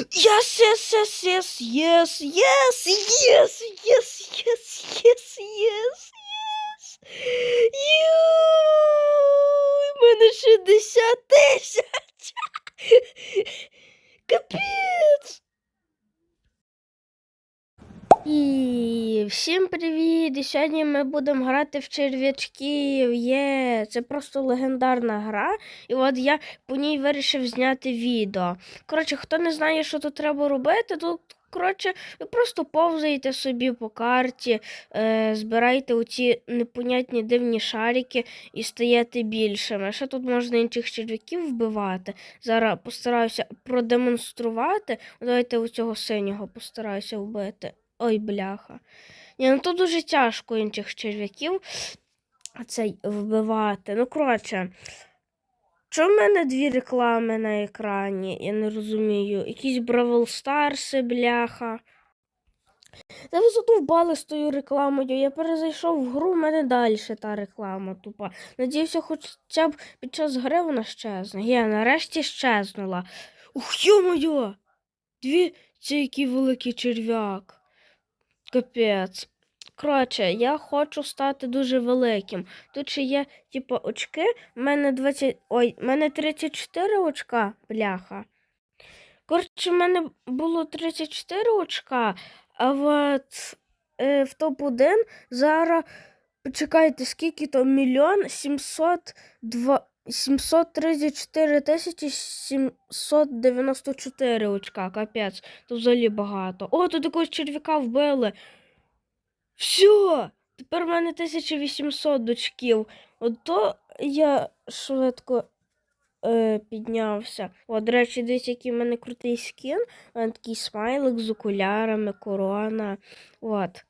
Yes, yes, yes, yes, yes, yes, yes, yes, yes, yes, yes, yes. Юй, в мене 60 тисяч. Капець. І всім привіт! І сьогодні ми будемо грати в черв'ячків. Є, це просто легендарна гра. І от я по ній вирішив зняти відео. Коротше, хто не знає, що тут треба робити, то коротше, ви просто повзаєте собі по карті, е, збираєте оці непонятні дивні шарики і стаєте більшими. Ще тут можна інших черв'яків вбивати. Зараз постараюся продемонструвати. Давайте у цього синього постараюся вбити. Ой, бляха. Ні, ну тут дуже тяжко інших черв'яків цей вбивати. Ну, коротше, чому в мене дві реклами на екрані? Я не розумію. Якісь Бравл Старси, бляха. Та ви задовбали з тою рекламою. Я перезайшов в гру, в мене далі та реклама тупа. Надіюся, хоча б під час гри вона щезне. Є, нарешті щезнула. Ух, йо-моє! Дві це який великий черв'як. Капець. Коротше, я хочу стати дуже великим. Тут ще є, типу, очки. У мене 20. Ой, в мене 34 очка, бляха. Коротше, в мене було 34 очка, а от е, в топ-1 зараз. Почекайте, скільки то? Мільйон 702... 734 тисячі 794 очка, капець. Тут взагалі багато. О, тут якогось черв'яка вбили. Все, тепер в мене 1800 очків. Ото я швидко е, піднявся. О, до речі, десь який в мене крутий скін. Такий смайлик з окулярами, корона. От.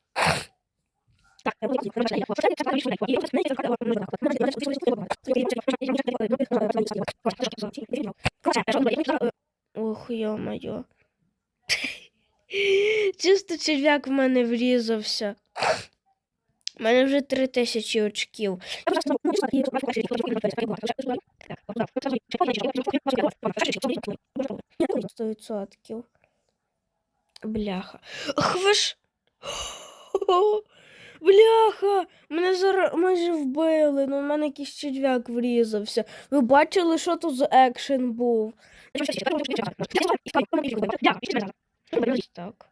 Ох, йо-моє. Чисто черв'як в мене врізався. У мене вже три тисячі очків. Сто відсотків. Бляха. Ах ви ж. Бляха! Мене зараз майже вбили, ну в мене якийсь черв'як врізався. Ви бачили, що тут за екшен був? Так.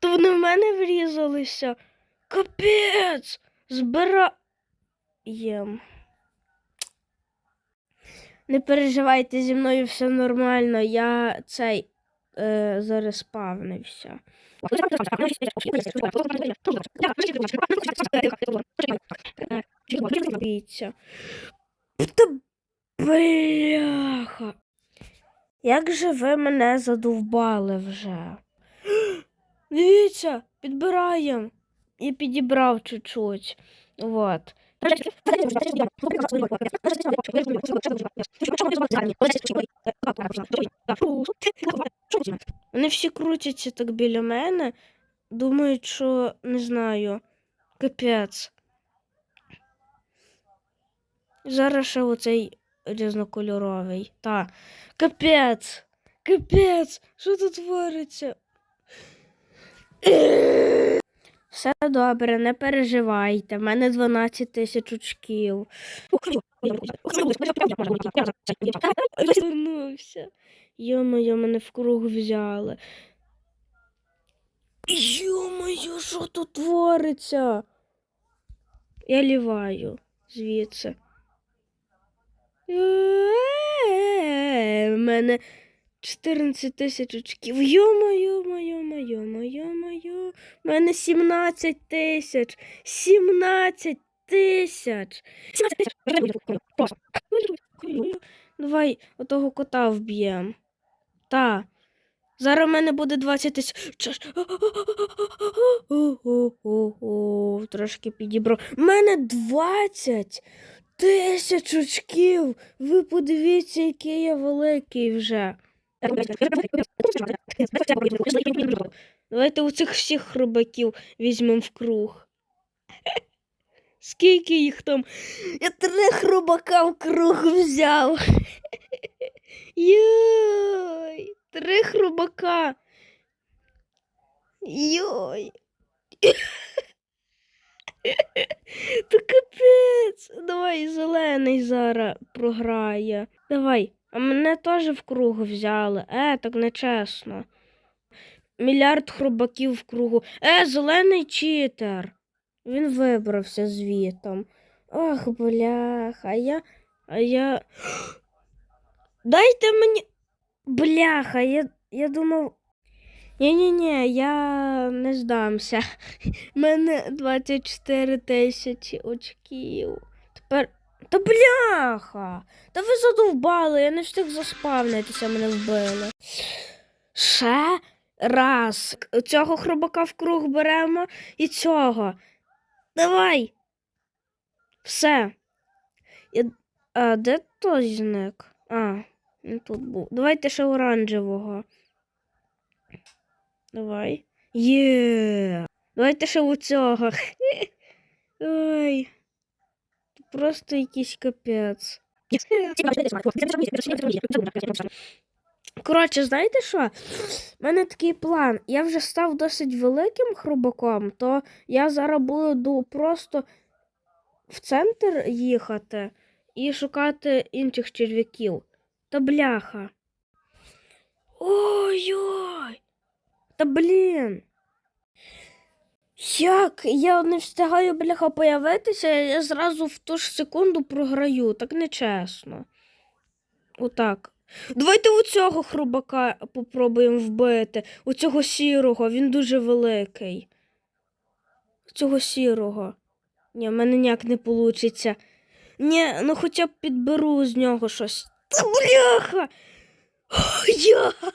То вони в мене врізалися. Капець! Збираєм. Не переживайте, зі мною все нормально. Я цей е, зареспавнився. Та бляха. Як же ви мене задовбали вже? Дивіться, підбираємо. І підібрав чуть-чуть. Вот. Вони всі крутяться так біля мене. Думають, що не знаю. Капець. Зараз ще оцей різнокольоровий. Та. Капець. Капець. Що тут твориться? Все добре, не переживайте. В мене 12 тисяч очків. Вернувся. Йо-моє, мене в круг взяли. Йо-моє, що тут твориться? Я ліваю звідси. Мене 14 тисяч очків. Йо-моє, моє, моє, моє, моє. В мене 17 тисяч. 17 тисяч. 17 тисяч. Давай отого кота вб'ємо. Та. Зараз в мене буде 20 тисяч. Трошки підібрав. У мене 20 тисяч очків. Ви подивіться, який я великий вже. Давайте у цих всіх хробаків візьмемо в круг. Скільки їх там? Я три хробака в круг взяв. Йой, три хробака. Йой. Та капець. Давай зелений зараз програє. Давай. А мене теж в круг взяли. Е, так нечесно. Мільярд хробаків в кругу. Е, зелений читер. Він вибрався звітом. Ох, бляха, а я. А я. Дайте мені. Бляха, я, я думав. Ні-ні-ні, я не здамся. Мене 24 тисячі очків. Та бляха! Та ви задовбали, я не встиг заспавнитися, мене вбили. Ще раз. Цього хробака в круг беремо і цього. Давай. Все. Я... А де той зник? А, він тут був. Давайте ще оранжевого. Давай. Є. Давайте ще у цього. Ой. Просто якийсь капець. Коротше, знаєте що? У мене такий план. Я вже став досить великим хробаком, то я зараз буду просто в центр їхати і шукати інших черв'яків. Та бляха. Ой-ой! Та блін. Як я не встигаю бляха появитися, я зразу в ту ж секунду програю, так нечесно. Отак. Давайте у цього хробака попробуємо вбити. У цього сірого, він дуже великий. Цього сірого. Ні, в мене ніяк не вийде. Ні, ну хоча б підберу з нього щось. Та бляха! О, як?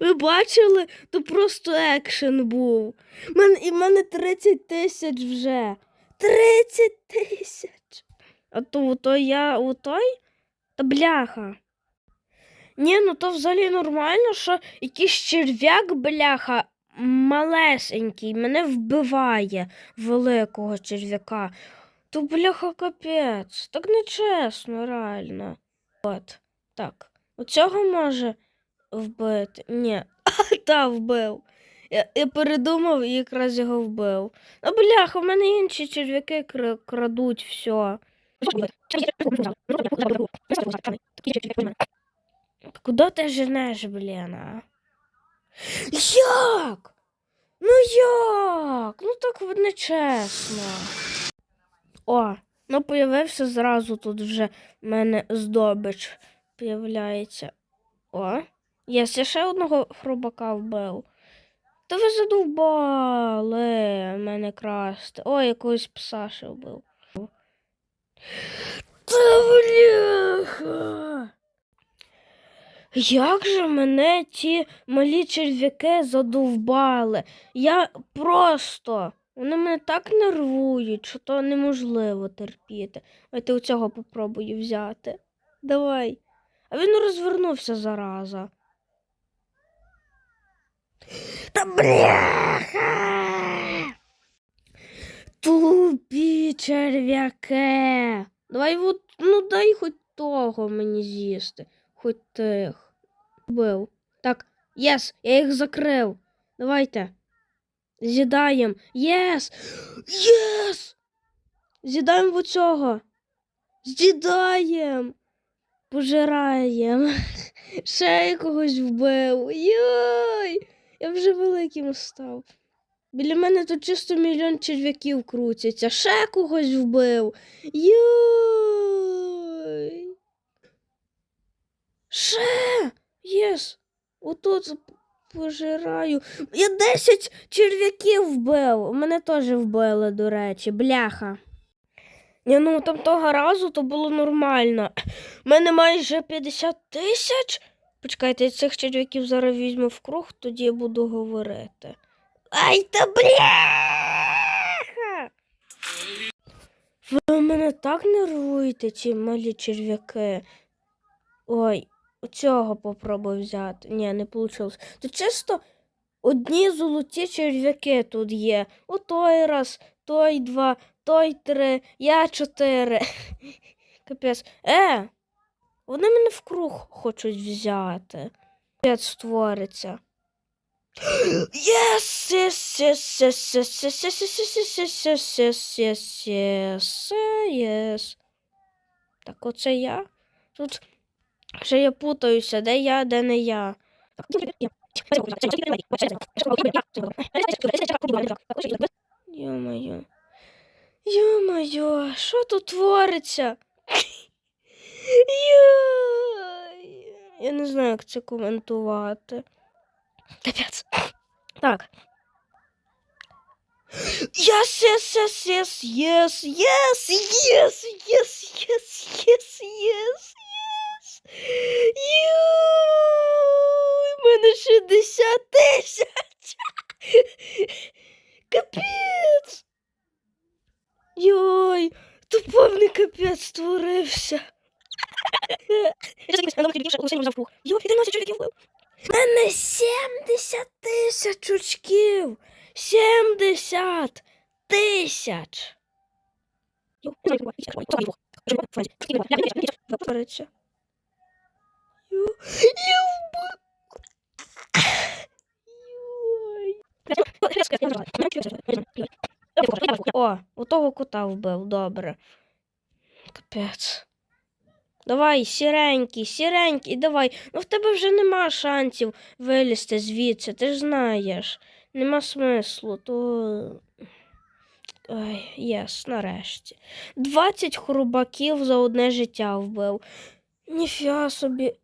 Ви бачили? То просто екшен був. Мен, і мене 30 тисяч вже. 30 тисяч. А то, то я у той? Та бляха. Ні, ну то взагалі нормально, що якийсь черв'як, бляха, малесенький, мене вбиває великого черв'яка. То бляха капець. Так нечесно, реально. От, так. Оцього може вбити. Ні, та вбив. Я, я передумав і якраз його вбив. А бляха, в мене інші черв'яки крадуть все. Куди ти женеш, блін? Як? Ну як? Ну так нечесно. О, ну появився зразу тут вже в мене здобич появляється. О, я ще одного хробака вбив. Та ви задовбали мене красти. О, якогось пса ще вбив. Та бляха. Як же мене ті малі черв'яки задовбали? Я просто. Вони мене так нервують, що то неможливо терпіти. Давайте оцього попробую взяти. Давай. А він розвернувся зараза. Та бляха! Тупі черв'яки. Давай от, ну дай хоч того мені з'їсти. Хоч тих. Бив. Так, єс, я їх закрив. Давайте. З'їдаємо. Єс! Єс! З'їдаємо в оцього. З'їдаємо. Пожираємо. Ще якогось вбив. Йой! Я вже великим став. Біля мене тут чисто мільйон черв'яків крутяться. Ще когось вбив. Йой. Ще. Єс. Отут пожираю. Я 10 черв'яків вбив. Мене теж вбили, до речі, бляха. Ні, ну там того разу то було нормально. У мене майже 50 тисяч. Почекайте, я цих черв'яків зараз візьму в круг, тоді я буду говорити. Ай та бляха! Ви мене так нервуєте, ці малі черв'яки. Ой, оцього попробую взяти. Ні, не вийшло. То чисто Одні золоті черв'яки тут є. У той раз, той два, той три, я чотири. Капець. Е! Вони мене в круг хочуть взяти. Капець створиться. Yes, yes, yes, yes, yes, yes, yes, yes, yes, yes, yes, yes, yes. Так оце я? Тут ще я путаюся, де я, де не я. Йо-моє. Йо-моє, що тут твориться? Я не знаю, як це коментувати. Капець. Так. Yes, yes, yes, yes, yes, yes, yes, yes, yes, yes, yes, yes. В мене 60 тисяч. Капець. Йой, то повний капець створився. Я зараз на легкий бігше взяв фрух. Йо, 11 чоловіків вбив. Мене 70 тисяч очків. 70 тисяч. О, у того кота вбив, добре. Капець. Давай, сіренький, сіренький, давай. Ну в тебе вже нема шансів вилізти звідси, ти ж знаєш. Нема смислу, то. Ой, єс, нарешті. 20 хрубаків за одне життя вбив. Ніфіга собі.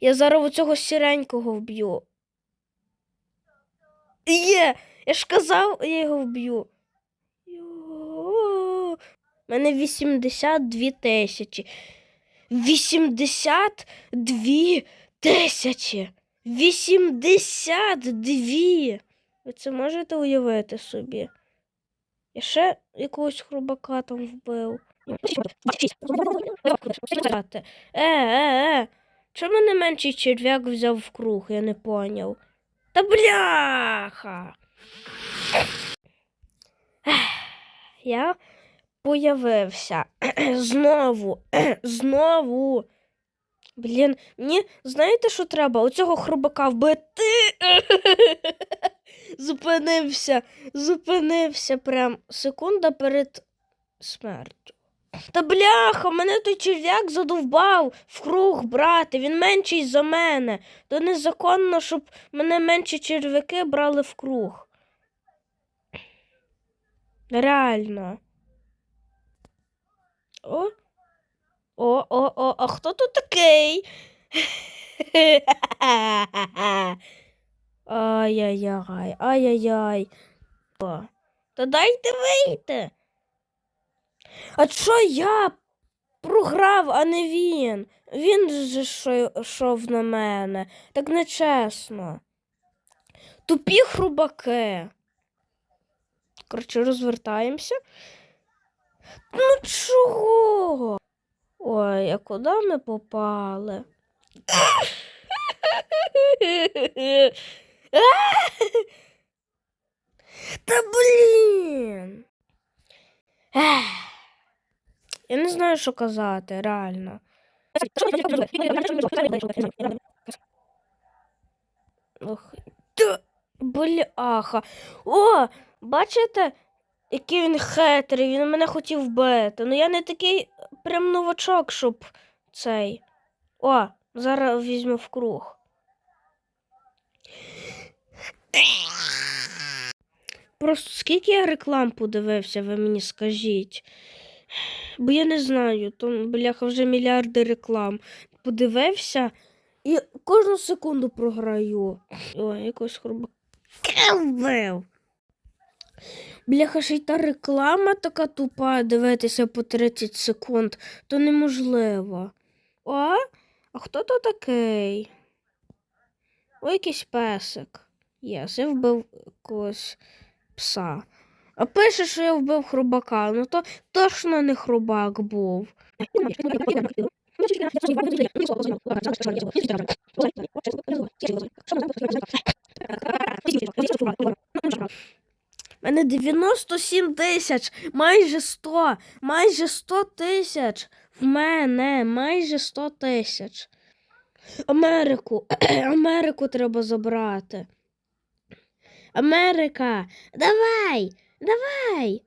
Я зараз у цього сіренького вб'ю. Є! Я ж казав, я його вб'ю. У мене 82 тисячі. 82 тисячі. 82. Ви це можете уявити собі? Я ще якогось хрубака там вбив. Е, е, е. Чому мене менший черв'як взяв в круг, я не поняв. Та бляха. Я появився. Знову. Знову. Блін, мені знаєте, що треба? Оцього хрубака вбити. Зупинився, зупинився прям секунда перед смертю. Та бляха, мене той черв'як задовбав в круг брати, він менший за мене. То незаконно, щоб мене менші черв'яки брали в круг. Реально. О. О, о, о, а хто тут такий? Ай-яй-яй, ай-яй-яй. Та дайте вийти. А що я програв, а не він? Він же йшов на мене. Так нечесно. Тупі хрубаки. Коротше, розвертаємося. Ну чого? Ой, а куди ми попали? Та блін. Я не знаю, що казати, реально. Ох, бляха. О, бачите, який він хитрий, він мене хотів вбити. Ну я не такий прям новачок, щоб цей. О, зараз візьму в круг. Просто скільки я реклам подивився, ви мені скажіть. Бо я не знаю, там, бляха, вже мільярди реклам. Подивився і кожну секунду програю. Ой, якось хруба. вбив. Бляха, ще й та реклама така тупа, дивитися по 30 секунд, то неможливо. О, а хто то такий? О, якийсь песик. Єс, я вбив якогось пса. А пише, що я вбив хрубака, ну то точно не хрубак був. У мене 97 тисяч, майже 100, майже 100 тисяч. В мене майже 100 тисяч. Америку, Америку треба забрати. Америка, давай, давай.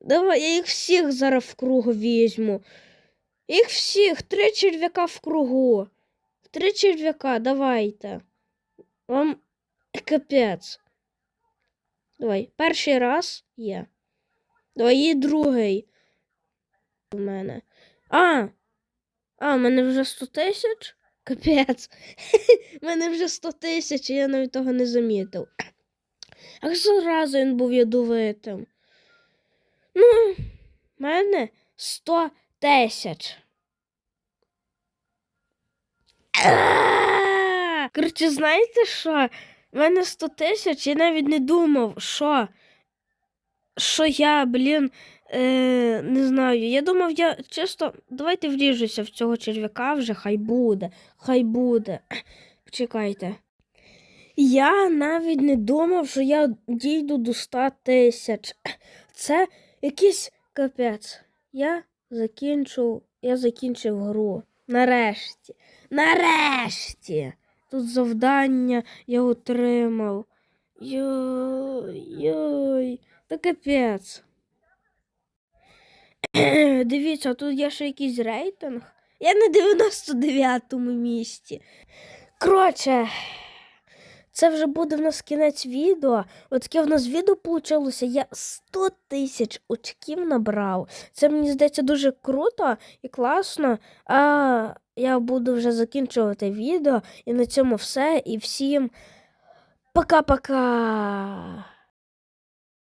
Давай, я їх всіх зараз в круг візьму. Їх всіх, три черв'яка в кругу. Три черв'яка, давайте. Вам капець. Давай, перший раз є. Давай і другий. У мене. А! А, у мене вже 100 тисяч? Капець. У мене вже 100 тисяч, і я навіть того не замітив. А зразу він був ядовитим. Ну, в мене 100 тисяч. Коротше, знаєте що? У мене 100 тисяч, я навіть не думав, що. Що я, блін, е, не знаю. Я думав, я чисто. Давайте вріжуся в цього черв'яка вже, хай буде, хай буде. Почекайте. Я навіть не думав, що я дійду до 100 тисяч. Це якийсь капець. Я закінчив, я закінчив гру. Нарешті. Нарешті. Тут завдання я отримав. Йой, йой, та капець. Дивіться, тут є ще якийсь рейтинг. Я на 99-му місці. Коротше, це вже буде в нас кінець відео. От в нас відео вийшло. Я 100 тисяч очків набрав. Це мені здається дуже круто і класно. А я буду вже закінчувати відео. І на цьому все. І всім пока-пока.